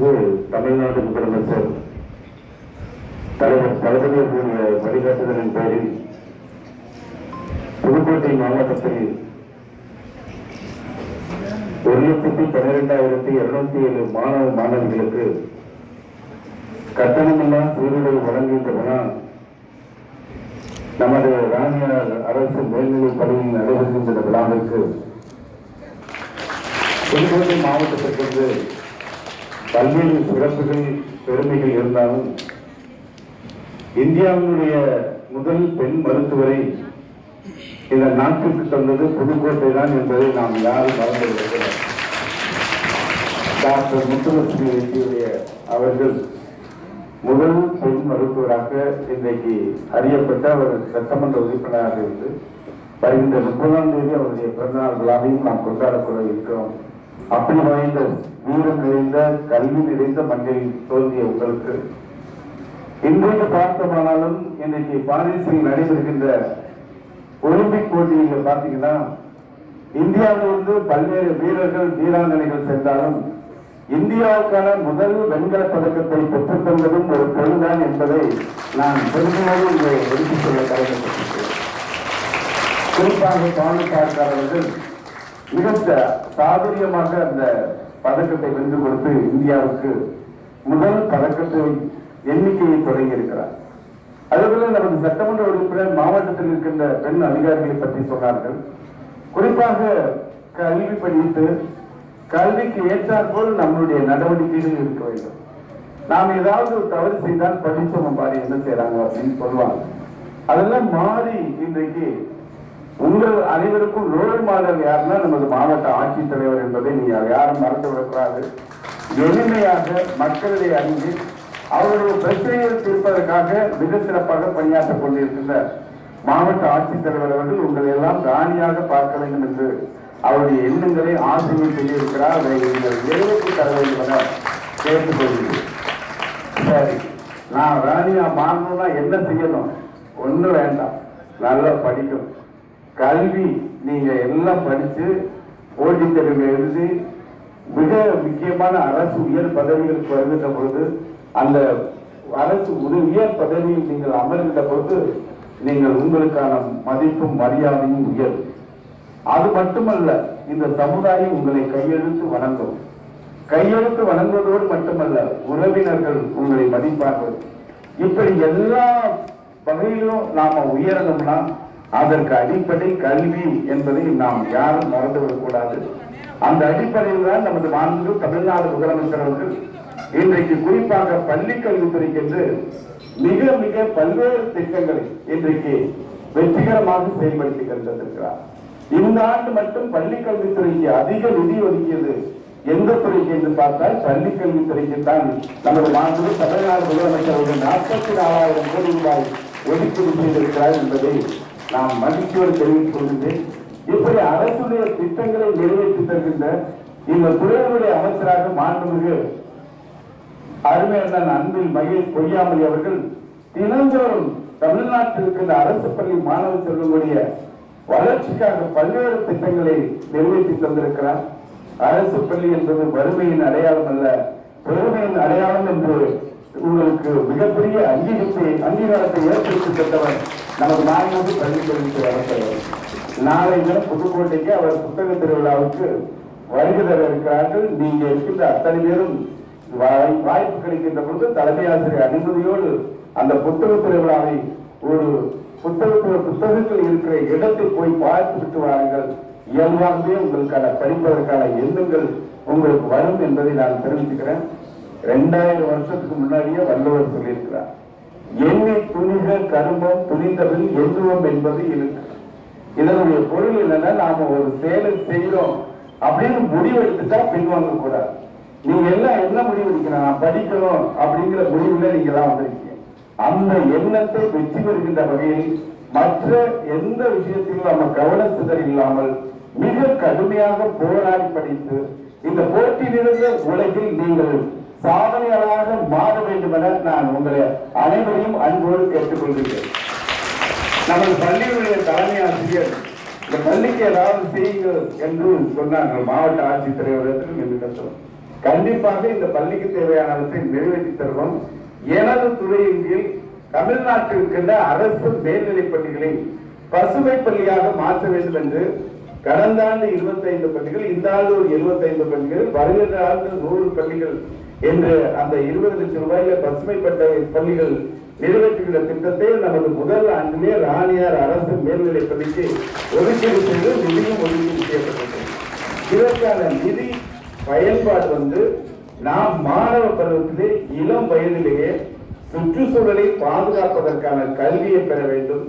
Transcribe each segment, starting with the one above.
மாண்புமிகு தமிழ்நாடு முதலமைச்சர் தலைவர் தளபதி தளபதியுடைய வழிகாட்டுதலின் பேரில் புதுக்கோட்டை மாவட்டத்தில் ஒரு லட்சத்தி பன்னிரெண்டாயிரத்தி இருநூத்தி ஏழு மாணவ மாணவிகளுக்கு கட்டணமில்லா சீருடை வழங்குகின்றன நமது ராணியார் அரசு மேல்நிலைப் பள்ளியில் நடைபெறுகின்ற விழாவிற்கு புதுக்கோட்டை மாவட்டத்திற்கு பல்வேறு சிறப்புகள் பெருமைகள் இருந்தாலும் இந்தியாவினுடைய முதல் பெண் மருத்துவரை இந்த நாட்டுக்கு தந்தது புதுக்கோட்டை தான் என்பதை நாம் யாரும் மறந்துவிடவில்லை. டாக்டர் முத்துலட்சுமி ரெட்டியுடைய அவர்கள் முதல் பெண் மருத்துவராக இன்றைக்கு அறியப்பட்ட அவர் சட்டமன்ற உறுப்பினராக இருந்து வருகின்ற முப்பதாம் தேதி அவருடைய பிறந்தநாள் விழாவையும் நாம் கொண்டாடக்கூட இருக்கிறோம். அப்படி வாய்ந்த வீரம் நிறைந்த கல்வி நிறைந்த மண்ணில் தோன்றிய உங்களுக்கு. இன்றைக்கு பார்த்தமானாலும் இன்றைக்கு பாரிஸில் நடைபெறுகின்ற ஒலிம்பிக் போட்டியில் பார்த்தீங்கன்னா இந்தியாவிலிருந்து பல்வேறு வீரர்கள் வீராங்கனைகள் சென்றாலும் இந்தியாவுக்கான முதல் வெண்கல பதக்கத்தை பெற்றுத் தந்ததும் ஒரு பெண்தான் என்பதை நான் பெருமையோடு இங்கே எடுத்துச் சொல்ல கடமைப்பட்டிருக்கிறேன். குறிப்பாக காவல்காரர்கள் மிக ச- சாதுரியமாக அந்த பதக்கத்தை வென்று கொடுத்து இந்தியாவுக்கு முதல் பதக்கத்தை எண்ணிக்கையை தொடங்கி இருக்கிறார். அதுபோல நமது சட்டமன்ற உறுப்பினர் மாவட்டத்தில் இருக்கின்ற பெண் அதிகாரிகளை பற்றி சொன்னார்கள். குறிப்பாக கல்வி படித்து கல்விக்கு ஏற்றாற்போல் நம்மளுடைய நடவடிக்கைகள் இருக்க வேண்டும். நாம் ஏதாவது ஒரு தவறு செய்தால் படிச்சவங்க பாரு என்ன செய்யறாங்க அப்படின்னு சொல்லுவாங்க. அதெல்லாம் மாறி இன்றைக்கு உங்கள் அனைவருக்கும் ரோல் யாருன்னா நமது மாவட்ட ஆட்சித்தலைவர் என்பதை நீ யாரும் மறந்து விடக்கூடாது எளிமையாக மக்களிடையே அறிந்து அவருடைய பிரச்சனைகள் தீர்ப்பதற்காக மிக சிறப்பாக பணியாற்றிக் கொண்டிருக்கின்ற மாவட்ட ஆட்சித்தலைவர் அவர்கள் உங்களை எல்லாம் ராணியாக பார்க்க வேண்டும் என்று அவருடைய எண்ணங்களை ஆசிரியர் செய்திருக்கிறார் அதை நீங்கள் நிறைவேற்றி தர வேண்டும் என கேட்டுக்கொள்கிறேன். சரி நான் ராணியா மாறணும்னா என்ன செய்யணும்? ஒன்றும் வேண்டாம். நல்லா படிக்கணும். கல்வி நீங்கள் எல்லாம் படித்து ஓட்டித் தேர்வு எழுதி மிக முக்கியமான அரசு உயர் பதவிகளுக்கு வருகின்ற பொழுது அந்த அரசு உரு- உயர் பதவியில் நீங்கள் அமர்கின்ற பொழுது நீங்கள் உங்களுக்கான மதிப்பும் மரியாதையும் உயரும் அது மட்டுமல்ல இந்த சமுதாயம் உங்களை கையெழுத்து வணங்கும். கையெழுத்து வணங்குவதோடு மட்டுமல்ல உறவினர்கள் உங்களை மதிப்பார்கள். இப்படி எல்லா வகையிலும் நாம உயரணும்னா அதற்கு அடிப்படை கல்வி என்பதை நாம் யாரும் மறந்துவிடக் கூடாது அந்த அடிப்படையில் தான் நமது மாண்பு தமிழ்நாடு முதலமைச்சர் அவர்கள் இன்றைக்கு குறிப்பாக பள்ளி கல்வித்துறைக்கென்று மிக மிக பல்வேறு திட்டங்களை இன்றைக்கு வெற்றிகரமாக செயல்படுத்தி கொண்டிருக்கிறார் இந்த ஆண்டு மட்டும் பள்ளி கல்வித்துறைக்கு அதிக நிதி ஒதுக்கியது எந்த துறைக்கு என்று பார்த்தால் பள்ளி கல்வித்துறைக்கு தான் நமது மாண்பு தமிழ்நாடு முதலமைச்சர் அவர்கள் நாற்பத்தி நாலாயிரம் கோடி ரூபாய் ஒதுக்கீடு செய்திருக்கிறார் என்பதை நாம் மகிழ்ச்சியோடு தெரிவித்துக் கொள்கின்றேன். இப்படி அரசுடைய திட்டங்களை நிறைவேற்றி தருகின்ற இந்த துறையினுடைய அமைச்சராக மாண்புமிகு அருமையான அன்பில் மகேஷ் பொய்யாமொழி அவர்கள் தினந்தோறும் தமிழ்நாட்டில் இருக்கின்ற அரசு பள்ளி மாணவ செல்வங்களுடைய வளர்ச்சிக்காக பல்வேறு திட்டங்களை நிறைவேற்றி தந்திருக்கிறார். அரசு பள்ளி என்பது வறுமையின் அடையாளம் அல்ல பெருமையின் அடையாளம் என்று உங்களுக்கு மிகப்பெரிய அங்கீகத்தை அங்கீகாரத்தை ஏற்படுத்தி தந்தவர் நமது மாநில பள்ளி கல்வித்துறை அமைச்சர் நாளை தினம் புதுக்கோட்டைக்கு அவர் புத்தக திருவிழாவுக்கு வருகை தர இருக்கிறார்கள். நீங்க இருக்கின்ற அத்தனை பேரும் வாய்- வாய்ப்பு கிடைக்கின்ற பொழுது தலைமை ஆசிரியர் அனுமதியோடு அந்த புத்தக திருவிழாவை ஒரு புத்தகத்தில் புத்தகங்கள் இருக்கிற இடத்தை போய் பார்த்துவிட்டு வாருங்கள். இயல்பாகவே உங்களுக்கான படிப்பதற்கான எண்ணங்கள் உங்களுக்கு வரும் என்பதை நான் தெரிவித்துக்கிறேன். ரெண்டாயிரம் வருஷத்துக்கு முன்னாடியே வள்ளுவர் சொல்லியிருக்கிறார். எண்ணி துணிக கருமம் துணிந்தவன் எண்ணுவோம் என்பது இருக்கு. இதனுடைய பொருள் என்னன்னா நாம ஒரு செயலை செய்யறோம் அப்படின்னு முடிவெடுத்துட்டா பின்வாங்க கூடாது. நீங்க எல்லாம் என்ன முடிவெடுக்கணும் நான் படிக்கணும் அப்படிங்கிற முடிவுல நீங்க தான் வந்திருக்கீங்க. அந்த எண்ணத்தை வெற்றி பெறுகின்ற வகையில் மற்ற எந்த விஷயத்திலும் நம்ம கவன சிதறி இல்லாமல் மிக கடுமையாக போராடி படித்து இந்த போட்டியிலிருந்த உலகில் நீங்கள் சாதனையாளராக மாற வேண்டும் என நான் உங்களை அனைவரையும் அன்போடு கேட்டுக்கொள்கிறேன் நமது பள்ளியுடைய தலைமை ஆசிரியர் இந்த பள்ளிக்கு ஏதாவது செய்யுங்கள் என்று சொன்னார்கள் மாவட்ட ஆட்சித்தலைவரிடத்தில் என்று கண்டிப்பாக இந்த பள்ளிக்கு தேவையானவற்றை நிறைவேற்றி தருவோம். எனது துறையின் கீழ் தமிழ்நாட்டில் இருக்கின்ற அரசு மேல்நிலைப் பள்ளிகளை பசுமை பள்ளியாக மாற்ற வேண்டும் என்று கடந்த ஆண்டு 25 பள்ளிகள் இந்த ஆண்டு ஒரு 75 பள்ளிகள் வருகின்ற ஆண்டு நூறு பள்ளிகள் என்று அந்த இருபது லட்சம் ரூபாயில பசுமைப்பட்ட பள்ளிகள் நிறைவேற்றுகிற திட்டத்தை நமது முதல் ஆண்டிலே ராணியார் அரசு மேல்நிலைப் பள்ளிக்கு ஒதுக்கீடு செய்து நிதியும் ஒதுக்கீடு செய்யப்பட்டது இதற்கான நிதி பயன்பாடு வந்து நாம் மாணவ பருவத்திலே இளம் வயதிலேயே சுற்றுச்சூழலை பாதுகாப்பதற்கான கல்வியை பெற வேண்டும்.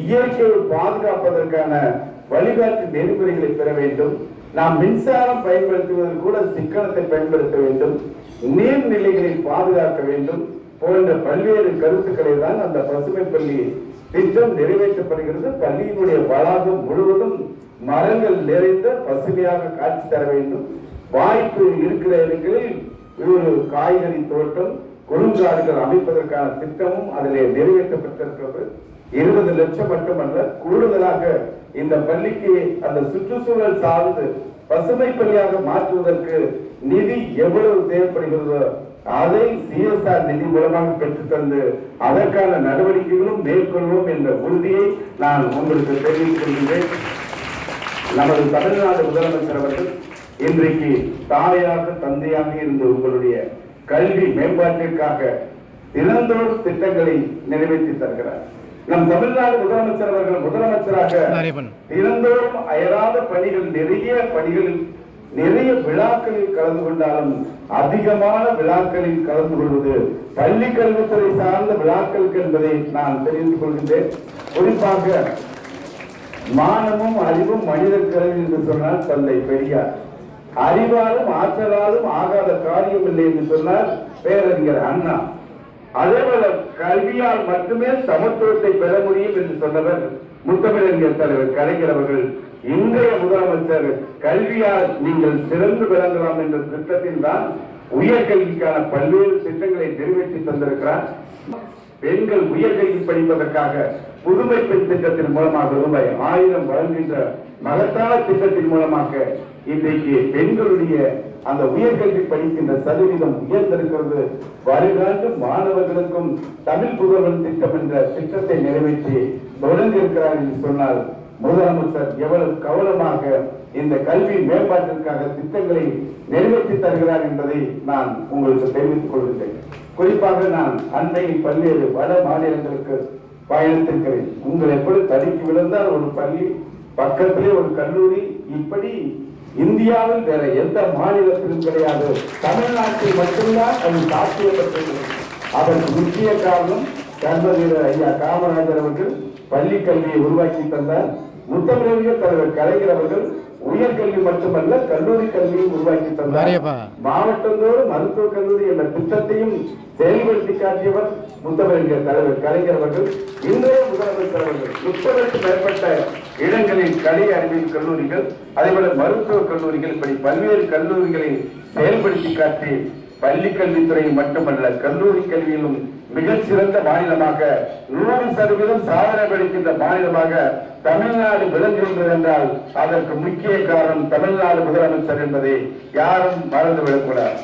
இயற்கையை பாதுகாப்பதற்கான வழிகாட்டு நெறிமுறைகளை பெற வேண்டும். நாம் மின்சாரம் பயன்படுத்துவது கூட சிக்கனத்தை பயன்படுத்த வேண்டும். நீர்நிலைகளை பாதுகாக்க வேண்டும். போன்ற பல்வேறு கருத்துக்களை தான் அந்த பசுமை பள்ளி திட்டம் நிறைவேற்றப்படுகிறது. பள்ளியினுடைய வளாகம் முழுவதும் மரங்கள் நிறைந்த பசுமையாக காட்சி தர வேண்டும். வாய்ப்பு இருக்கிற இடங்களில் ஒரு காய்கறி தோட்டம் குறுங்காடுகள் அமைப்பதற்கான திட்டமும் அதிலே நிறைவேற்றப்பட்டிருக்கிறது. இருபது லட்சம் மட்டுமல்ல கூடுதலாக இந்த பள்ளிக்கு அந்த சுற்றுச்சூழல் சார்ந்து பசுமை பள்ளியாக மாற்றுவதற்கு நிதி எவ்வளவு தேவைப்படுகிறதோ அதை சிஎஸ்ஆர் நிதி மூலமாக பெற்றுத் தந்து அதற்கான நடவடிக்கைகளும் மேற்கொள்வோம் என்ற உறுதியை நான் உங்களுக்கு தெரிவித்துக் நமது தமிழ்நாடு முதலமைச்சர் அவர்கள் இன்றைக்கு தாயாக தந்தையாக இருந்த உங்களுடைய கல்வி மேம்பாட்டிற்காக தினந்தோறும் திட்டங்களை நிறைவேற்றி தருகிறார். நம் தமிழ்நாடு முதலமைச்சர் அவர்கள் முதலமைச்சராக தினந்தோறும் அயராத பணிகள் நிறைய பணிகளில் நிறைய விழாக்களில் கலந்து கொண்டாலும் அதிகமான விழாக்களில் கலந்து கொள்வது பள்ளி கல்வித்துறை சார்ந்த விழாக்களுக்கு என்பதை நான் தெரிந்து கொள்கின்றேன். குறிப்பாக மானமும் அறிவும் மனிதர் கல்வி என்று சொன்னால் தந்தை பெரியார். அறிவாலும் ஆற்றலாலும் ஆகாத காரியம் இல்லை என்று சொன்னால் பேரறிஞர் அண்ணா. அதேபோல கல்வியால் மட்டுமே சமத்துவத்தை பெற முடியும் என்று சொன்னவர் முத்தமிழறிஞர் தலைவர் கலைஞர் அவர்கள். இன்றைய முதலமைச்சர் கல்வியால் நீங்கள் சிறந்து விளங்கலாம் என்ற திட்டத்தில் தான் உயர்கல்விக்கான பல்வேறு திட்டங்களை நிறைவேற்றி தந்திருக்கிறார். பெண்கள் உயர்கல்வி படிப்பதற்காக புதுமை பெண் திட்டத்தின் மூலமாக ரூபாய் ஆயிரம் வழங்குகின்ற மகத்தான திட்டத்தின் மூலமாக இன்றைக்கு பெண்களுடைய அந்த உயர்கல்வி படிக்கின்ற சதவீதம் உயர்ந்திருக்கிறது. வருகாண்டு மாணவர்களுக்கும் தமிழ் புதல்வன் திட்டம் என்ற திட்டத்தை நிறைவேற்றி தொடங்கி இருக்கிறார் என்று சொன்னால் முதலமைச்சர் எவ்வளவு கவனமாக இந்த கல்வி மேம்பாட்டிற்காக திட்டங்களை நிறைவேற்றி தருகிறார் என்பதை நான் உங்களுக்கு தெரிவித்துக் கொள்கிறேன் குறிப்பாக நான் அண்மையில் பல்வேறு வட மாநிலங்களுக்கு பயணித்திருக்கிறேன். உங்கள் எப்படி தடுக்கி விழுந்தால் ஒரு பள்ளி பக்கத்திலே ஒரு கல்லூரி இப்படி இந்தியாவில் வேற எந்த மாநிலத்திலும் கிடையாது. தமிழ்நாட்டில் மட்டும்தான் அது சாத்தியப்பட்டது. அதற்கு முக்கிய காரணம் கர்மவீரர் ஐயா காமராஜர் அவர்கள் பள்ளி கல்வியை உருவாக்கி தந்தார். முத்தமிழறிஞர் தலைவர் கலைஞர் அவர்கள் உயர்கல்வி மட்டுமல்ல கல்லூரி கல்வியை உருவாக்கி தந்தார். மாவட்டந்தோறும் மருத்துவக் கல்லூரி என்ற திட்டத்தையும் செயல்படுத்தி காட்டியவர் முத்தமிழறிஞர் தலைவர் கலைஞர் அவர்கள் இன்றைய முதலமைச்சர் அவர்கள் முப்பதற்கு மேற்பட்ட இடங்களில் கலை அறிவியல் கல்லூரிகள் அதேபோல மருத்துவக் கல்லூரிகள் இப்படி பல்வேறு கல்லூரிகளை செயல்படுத்தி காட்டி பள்ளி கல்வித்துறை மட்டுமல்ல கல்லூரி கல்வியிலும் மிக சிறந்த மாநிலமாக நூறு சதவீதம் சாதனை படைக்கின்ற மாநிலமாக தமிழ்நாடு விளங்குகின்றது என்றால் அதற்கு முக்கிய காரணம் தமிழ்நாடு முதலமைச்சர் என்பதை யாரும் மறந்துவிடக்கூடாது.